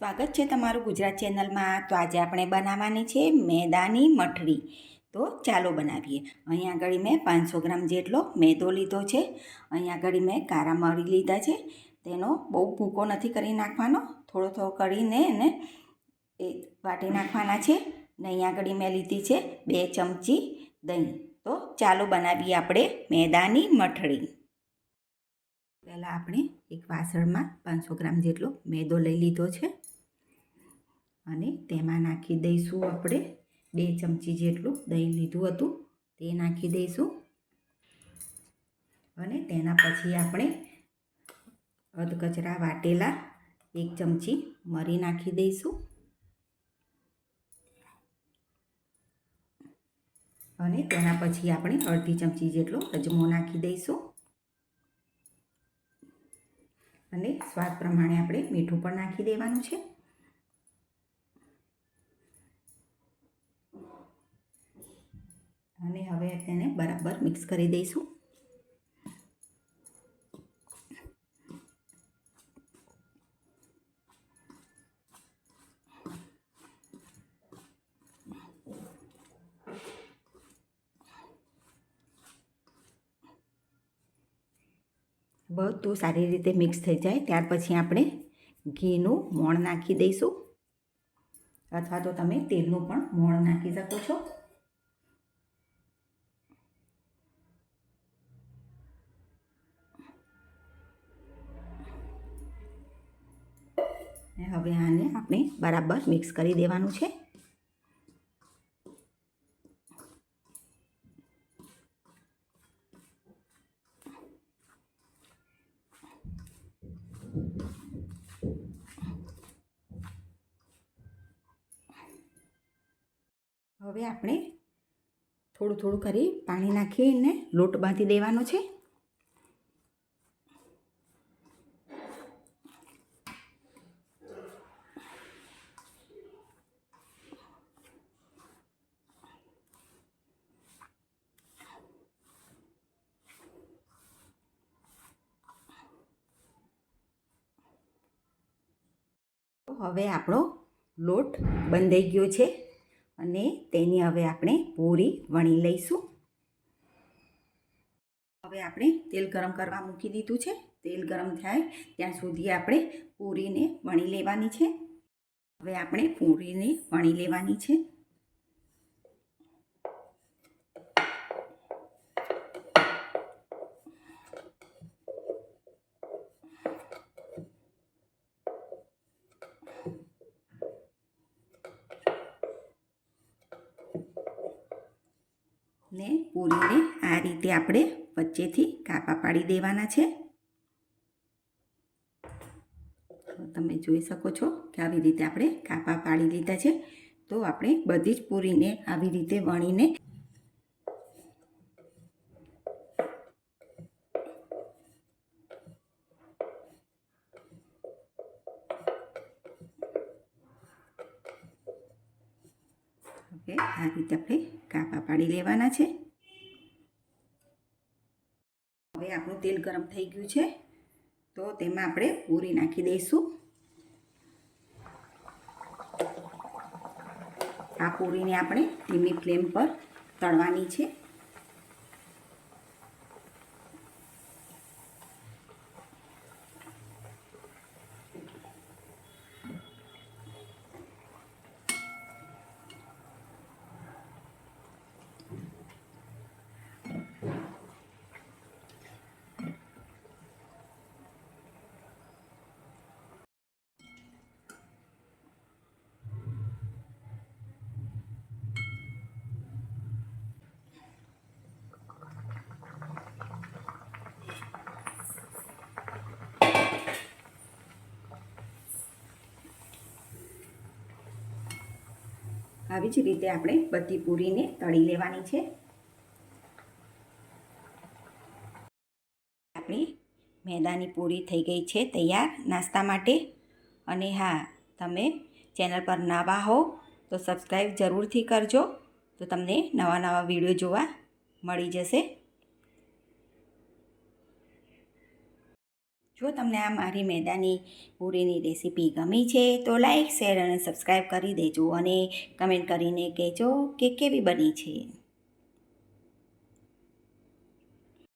સ્વાગત છે તમારું ગુજરાત ચેનલમાં. તો આજે આપણે બનાવવાની છે મેદાની મઠરી તો ચાલો બનાવીએ. અહીંયા આગળ મેં પાંચસો ગ્રામ જેટલો મેદો લીધો છે. અહીંયા આગળ મેં કારા મરી લીધા છે. તેનો બહુ ભૂકો નથી કરી નાખવાનો. થોડો થોડો કરીને એને એ વાટી નાખવાના છે. ને અહીંયા આગળ મેં લીધી છે બે ચમચી દહીં. તો ચાલો બનાવીએ આપણે મેદાની મઠરી પહેલાં આપણે એક વાસણમાં પાંચસો ગ્રામ જેટલો મેદો લઈ લીધો છે. અને તેમાં નાખી દઈશું આપણે બે ચમચી જેટલું દહીં લીધું હતું. તે નાખી દઈશું. અને તેના પછી આપણે અધકચરા વાટેલા એક ચમચી મરી નાખી દઈશું. અને તેના પછી આપણે અડધી ચમચી જેટલો અજમો નાખી દઈશું. અને સ્વાદ પ્રમાણે આપણે મીઠું પણ નાખી દેવાનું છે. અને હવે તેને બરાબર મિક્સ કરી દઈશું. બધું સારી રીતે મિક્સ થઈ જાય, ત્યાર પછી આપણે ઘીનું મોણ નાખી દઈશું. અથવા તો તમે તેલનું પણ મોણ નાખી શકો છો. હવે આને આપણે બરાબર મિક્સ કરી દેવાનું છે. હવે આપણે થોડું થોડું કરી પાણી નાખીને લોટ બાંધી દેવાનો છે. હવે આપણો લોટ બંધાઈ ગયો છે અને તેની હવે આપણે પૂરી વણી લઈશું. હવે આપણે તેલ ગરમ કરવા મૂકી દીધું છે. તેલ ગરમ થાય ત્યાં સુધી આપણે પૂરીને વણી લેવાની છે. હવે આપણે પૂરીને વણી લેવાની છે. ને પૂરીને આ રીતે આપણે વચ્ચેથી કાપા પાડી દેવાના છે. તમે જોઈ શકો છો કે આવી રીતે આપણે કાપા પાડી લીધા છે. તો આપણે બધી જ પૂરીને આવી રીતે વણીને હવે આ રીતે આપણે કાપા પાડી લેવાના છે. હવે આપણું તેલ ગરમ થઈ ગયું છે. તો તેમાં આપણે પૂરી નાખી દઈશું. આ પૂરીને આપણે ધીમી ફ્લેમ પર તળવાની છે. આવી જ રીતે આપણે બધી પૂરીને તળી લેવાની છે. આપણી મેદાની પૂરી થઈ ગઈ છે તૈયાર નાસ્તા માટે. અને હા, તમે ચેનલ પર નવા હો તો સબસ્ક્રાઈબ જરૂરથી કરજો. તો તમને નવા નવા વીડિયો જોવા મળી જશે. જો તમને આ મારી મેદાની પૂરીની રેસીપી ગમી છે, તો લાઈક, શેર અને સબસ્ક્રાઈબ કરી દેજો અને કમેન્ટ કરીને કહેજો કે કેવી બની છે.